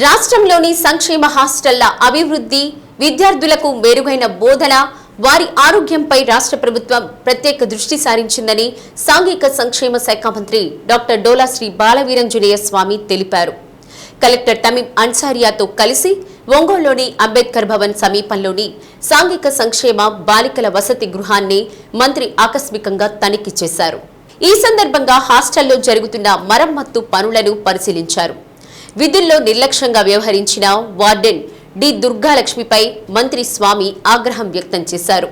రాష్ట్రంలోని సంక్షేమ హాస్టళ్ళ అభివృద్ధి విద్యార్థులకు మెరుగైన బోధన వారి ఆరోగ్యంపై రాష్ట్ర ప్రభుత్వం ప్రత్యేక దృష్టి సారించిందని సాంఘిక సంక్షేమ శాఖ మంత్రి డాక్టర్ డోలా శ్రీ బాలవీరంజనేయ స్వామి తెలిపారు. కలెక్టర్ తమీం అన్సారియాతో కలిసి ఒంగోలులోని అంబేద్కర్ భవన్ సమీపంలోని సాంఘిక సంక్షేమ బాలికల వసతి గృహాన్ని మంత్రి ఆకస్మికంగా తనిఖీ చేశారు. ఈ సందర్భంగా హాస్టల్లో జరుగుతున్న మరమ్మత్తు పనులను పరిశీలించారు. విధుల్లో నిర్లక్ష్యంగా వ్యవహరించిన వార్డెన్ డి దుర్గాలక్ష్మిపై మంత్రి స్వామి ఆగ్రహం వ్యక్తం చేశారు.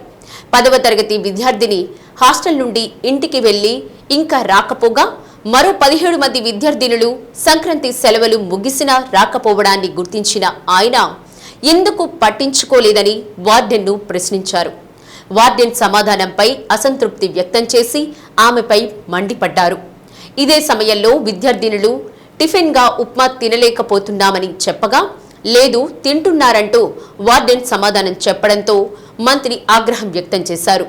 పదవ తరగతి విద్యార్థిని హాస్టల్ నుండి ఇంటికి వెళ్ళి ఇంకా రాకపోగా మరో పదిహేడు మంది విద్యార్థినులు సంక్రాంతి సెలవులు ముగిసినా రాకపోవడాన్ని గుర్తించిన ఆయన ఎందుకు పట్టించుకోలేదని? వార్డెన్ను ప్రశ్నించారు. వార్డెన్ సమాధానంపై అసంతృప్తి వ్యక్తం చేసి ఆమెపై మండిపడ్డారు. ఇదే సమయంలో విద్యార్థినులు టిఫిన్గా ఉప్మా తినలేకపోతున్నామని చెప్పగా లేదు తింటున్నారంటూ వార్డెన్ సమాధానం చెప్పడంతో మంత్రి ఆగ్రహం వ్యక్తం చేశారు.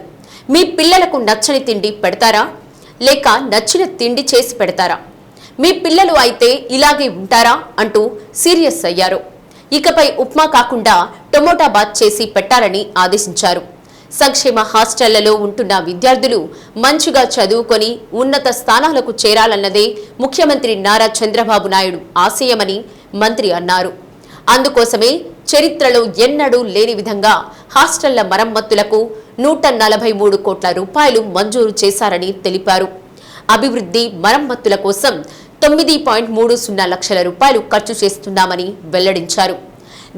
మీ పిల్లలకు నచ్చని తిండి పెడతారా? లేక నచ్చిన తిండి చేసి పెడతారా? మీ పిల్లలు అయితే ఇలాగే ఉంటారా? అంటూ సీరియస్ అయ్యారు. ఇకపై ఉప్మా కాకుండా టొమోటా బాత్ చేసి పెట్టాలని ఆదేశించారు. సంక్షేమ హాస్టళ్ళలో ఉంటున్న విద్యార్థులు మంచిగా చదువుకొని ఉన్నత స్థానాలకు చేరాలన్నదే ముఖ్యమంత్రి నారా చంద్రబాబు నాయుడు ఆశయమని మంత్రి అన్నారు. అందుకోసమే చరిత్రలో ఎన్నడూ లేని విధంగా హాస్టళ్ళ మరమ్మతులకు నూట నలభై మూడు కోట్ల రూపాయలు మంజూరు చేశారని తెలిపారు. అభివృద్ధి మరమ్మతుల కోసం తొమ్మిది పాయింట్ మూడు సున్నా లక్షల రూపాయలు ఖర్చు చేస్తున్నామని వెల్లడించారు.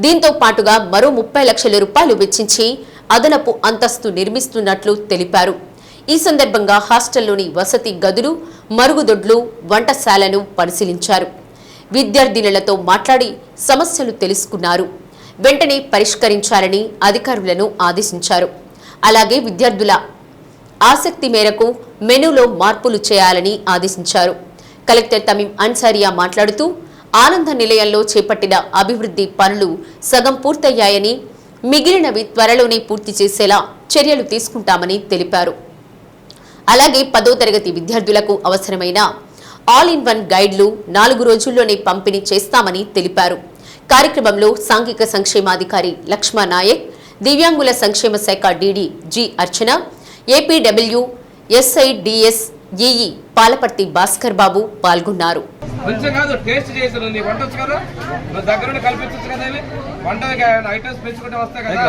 దీంతో పాటుగా మరో ముప్పై లక్షల రూపాయలు వెచ్చించి అదనపు అంతస్తు నిర్మిస్తున్నట్లు తెలిపారు. ఈ సందర్భంగా హాస్టల్లోని వసతి గదులు మరుగుదొడ్లు వంటశాలను పరిశీలించారు. విద్యార్థినులతో మాట్లాడి సమస్యలు తెలుసుకున్నారు. వెంటనే పరిష్కరించాలని అధికారులను ఆదేశించారు. అలాగే విద్యార్థుల ఆసక్తి మేరకు మెనూలో మార్పులు చేయాలని ఆదేశించారు. కలెక్టర్ తమీం అన్సారియా మాట్లాడుతూ ఆనంద నిలయంలో చేపట్టిన అభివృద్ధి పనులు సగం పూర్తయ్యాయని మిగిలినవి త్వరలోనే పూర్తి చేసేలా చర్యలు తీసుకుంటామని తెలిపారు. అలాగే పదో తరగతి విద్యార్థులకు అవసరమైన ఆల్ ఇన్ వన్ గైడ్లు నాలుగు రోజుల్లోనే పంపిణీ చేస్తామని తెలిపారు. కార్యక్రమంలో సాంఘిక సంక్షేమాధికారి లక్ష్మా నాయక్ దివ్యాంగుల సంక్షేమ శాఖ DD G Archana APW SIDS EE Palaparthi Bhaskar Babu పాల్గొన్నారు. కొంచెం కాదు టేస్ట్ చేసి నీ వంట వచ్చు కదా? నువ్వు దగ్గరుండి కల్పించచ్చు కదా ఇవి వంట ఐటమ్స్ పెంచుకుంటే వస్తాయి కదా?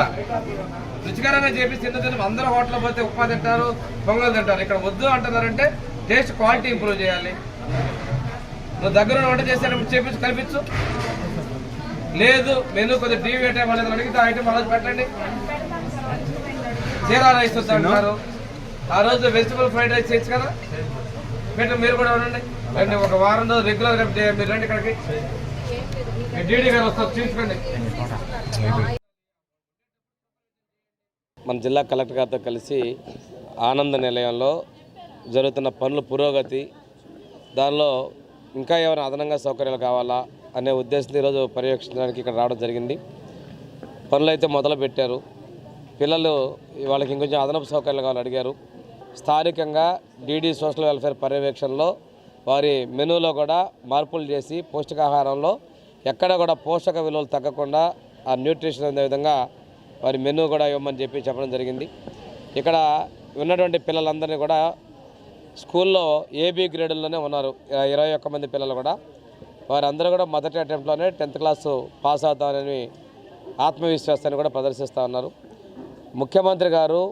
రుచికరంగా చేపి తిన్న తిన్న అందరూ హోటల్ పోతే ఉప్మా తింటారు పొంగల్ తింటారు. ఇక్కడ వద్దు అంటున్నారంటే టేస్ట్ క్వాలిటీ ఇంప్రూవ్ చేయాలి. నువ్వు దగ్గర వంట చేసేటప్పుడు చేపించి కల్పించు. లేదు మెనూ కొద్దిగా టీవీ ఐటమ్ అనేది అడిగితే ఐటమ్ అలా పెట్టండి. జీరా రైస్ అంటారు ఆ రోజు వెజిటబుల్ ఫ్రైడ్ రైస్ చేయొచ్చు కదా? పెట్టండి మీరు కూడా ఉండండి రండి ఒక వారం రోజు రెగ్యులర్గా మీరు రండి ఇక్కడికి. డీడీ గారు వస్తారు చూసుకోండి. మన జిల్లా కలెక్టర్ గారితో కలిసి ఆనంద నిలయంలో జరుగుతున్న పనుల పురోగతి దానిలో ఇంకా ఏమైనా అదనంగా సౌకర్యాలు కావాలా అనే ఉద్దేశంతో ఈరోజు పర్యవేక్షించడానికి ఇక్కడ రావడం జరిగింది. పనులు అయితే మొదలు పెట్టారు పిల్లలు వాళ్ళకి ఇంకొంచెం అదనపు సౌకర్యాలు కావాలని అడిగారు. స్థానికంగా డీడీ సోషల్ వెల్ఫేర్ పర్యవేక్షణలో వారి మెనూలో కూడా మార్పులు చేసి పౌష్టికాహారంలో ఎక్కడ కూడా పోషక విలువలు తగ్గకుండా ఆ న్యూట్రిషన్ అనే విధంగా వారి మెనూ కూడా ఇవ్వమని చెప్పి చెప్పడం జరిగింది. ఇక్కడ ఉన్నటువంటి పిల్లలందరినీ కూడా స్కూల్లో ఏబీ గ్రేడుల్లోనే ఉన్నారు. ఇరవై ఒక్క మంది పిల్లలు కూడా. వారందరూ కూడా మొదటి అటెంప్ట్లోనే టెన్త్ క్లాసు పాస్ అవుతామని ఆత్మవిశ్వాసాన్ని కూడా ప్రదర్శిస్తూ ఉన్నారు. ముఖ్యమంత్రి గారు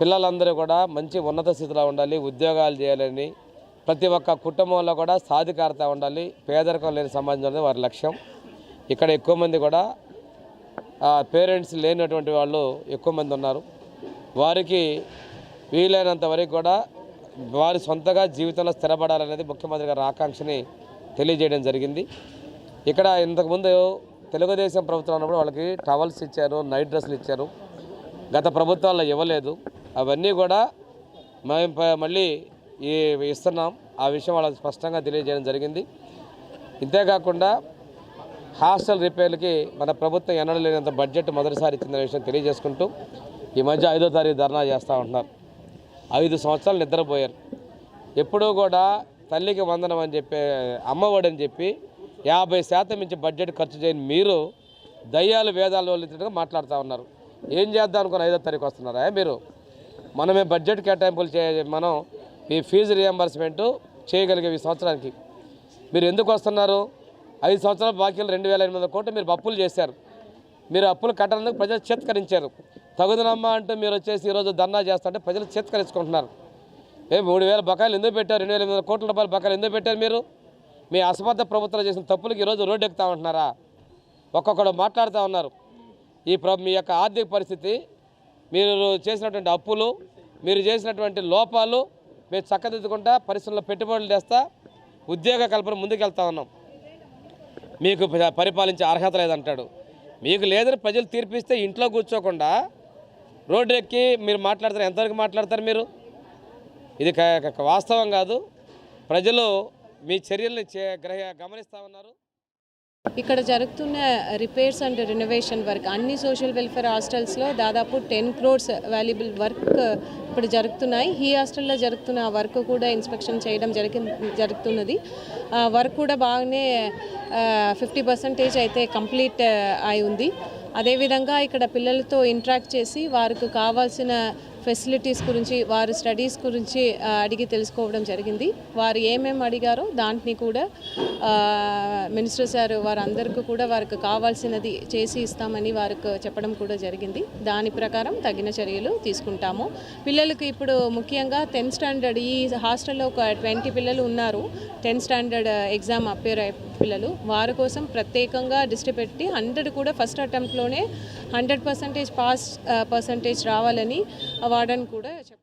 పిల్లలందరూ కూడా మంచి ఉన్నత స్థితిలో ఉండాలి ఉద్యోగాలు చేయాలని ప్రతి ఒక్క కుటుంబంలో కూడా సాధికారత ఉండాలి పేదరికం లేని సమాజం వారి లక్ష్యం. ఇక్కడ ఎక్కువ మంది కూడా పేరెంట్స్ లేనటువంటి వాళ్ళు ఎక్కువ మంది ఉన్నారు. వారికి వీలైనంత వరకు కూడా వారి సొంతగా జీవితంలో స్థిరపడాలనేది ముఖ్యమంత్రి గారి ఆకాంక్షని తెలియజేయడం జరిగింది. ఇక్కడ ఇంతకుముందు తెలుగుదేశం ప్రభుత్వం ఉన్నప్పుడు వాళ్ళకి టవల్స్ ఇచ్చారు నైట్ డ్రెస్సులు ఇచ్చారు. గత ప్రభుత్వాల్లో ఇవ్వలేదు. అవన్నీ కూడా మేము మళ్ళీ ఈ ఇస్తున్నాం ఆ విషయం వాళ్ళకి స్పష్టంగా తెలియజేయడం జరిగింది. ఇంతేకాకుండా హాస్టల్ రిపేర్లకి మన ప్రభుత్వం ఎన్నడూ లేనంత బడ్జెట్ మొదటిసారి ఇచ్చిందనే విషయం తెలియజేసుకుంటూ ఈ మధ్య ఐదో తారీఖు ధర్నా చేస్తూ ఉంటున్నారు. ఐదు సంవత్సరాలు నిద్రపోయారు. ఎప్పుడూ కూడా తల్లికి వందనం అని చెప్పే అమ్మఒడి అని చెప్పి యాభై శాతం మించి బడ్జెట్ ఖర్చు చేయని మీరు దయ్యాలు వేదాలు వదిలినట్టుగా మాట్లాడుతూ ఉన్నారు. ఏం చేద్దాం అనుకుని ఐదో తారీఖు వస్తున్నారా మీరు? మనమే బడ్జెట్ కేటాయింపులు చే మనం ఈ ఫీజు రియంబర్స్మెంటు చేయగలిగే ఈ సంవత్సరానికి. మీరు ఎందుకు వస్తున్నారు? ఐదు సంవత్సరాల బాకీలు రెండు వేల ఎనిమిది వందల కోట్లు మీరు అప్పులు చేశారు. మీరు అప్పులు కట్టడానికి ప్రజలు చేత్కరించారు. తగుదనమ్మా అంటూ మీరు వచ్చేసి ఈరోజు ధర్నా చేస్తుంటే ప్రజలు చేత్కరించుకుంటున్నారు. ఏ మూడు వేల బకాయిలు ఎందుకు పెట్టారు? రెండు వేల ఎనిమిది కోట్ల రూపాయల బకాయిలు ఎందుకు పెట్టారు మీరు? మీ అసబద్ధ ప్రభుత్వాలు చేసిన తప్పులకు ఈరోజు రోడ్డు ఎక్కుతా ఉంటున్నారా? ఒక్కొక్కడు మాట్లాడుతూ ఉన్నారు. ఈ ప్ర మీ యొక్క ఆర్థిక పరిస్థితి మీరు చేసినటువంటి అప్పులు మీరు చేసినటువంటి లోపాలు మేము చక్కదిద్దుకుంటా పరిశ్రమలో పెట్టుబడులు తెస్తా ఉద్యోగ కల్పన ముందుకెళ్తా ఉన్నాం. మీకు పరిపాలించే అర్హత లేదంటాడు. మీకు లేదని ప్రజలు తీర్పిస్తే ఇంట్లో కూర్చోకుండా రోడ్డు ఎక్కి మీరు మాట్లాడతారు ఎంతవరకు మాట్లాడతారు మీరు? ఇది వాస్తవం కాదు. ప్రజలు మీ చర్యల్ని చే గ్రహ గమనిస్తూ ఉన్నారు. ఇక్కడ జరుగుతున్న రిపేర్స్ అండ్ రెనోవేషన్ వర్క్ అన్ని సోషల్ వెల్ఫేర్ హాస్టల్స్లో దాదాపు టెన్ క్రోడ్స్ వాల్యుబుల్ వర్క్ ఇప్పుడు జరుగుతున్నాయి. ఈ హాస్టల్లో జరుగుతున్న ఆ వర్క్ కూడా ఇన్స్పెక్షన్ చేయడం జరిగి జరుగుతున్నది. ఆ వర్క్ కూడా బాగానే ఫిఫ్టీ పర్సెంటేజ్ అయితే కంప్లీట్ uh, అయి ఉంది. అదేవిధంగా ఇక్కడ పిల్లలతో ఇంట్రాక్ట్ చేసి వారికి కావాల్సిన ఫెసిలిటీస్ గురించి వారి స్టడీస్ గురించి అడిగి తెలుసుకోవడం జరిగింది. వారు ఏమేమి అడిగారో దాంట్ని కూడా మినిస్టర్ సార్ వారందరికీ కూడా వారికి కావాల్సినది చేసి ఇస్తామని వారికి చెప్పడం కూడా జరిగింది. దాని ప్రకారం తగిన చర్యలు తీసుకుంటాము. పిల్లలకు ఇప్పుడు ముఖ్యంగా టెన్త్ స్టాండర్డ్ ఈ హాస్టల్లో ఒక ట్వంటీ పిల్లలు ఉన్నారు. టెన్త్ స్టాండర్డ్ ఎగ్జామ్ అప్పేర్ అయ్యే పిల్లలు వారి కోసం ప్రత్యేకంగా దృష్టి పెట్టి హండ్రెడ్ కూడా ఫస్ట్ అటెంప్ట్లోనే హండ్రెడ్ పర్సెంటేజ్ పాస్ పర్సంటేజ్ రావాలని వాడని కూడా చెప్పారు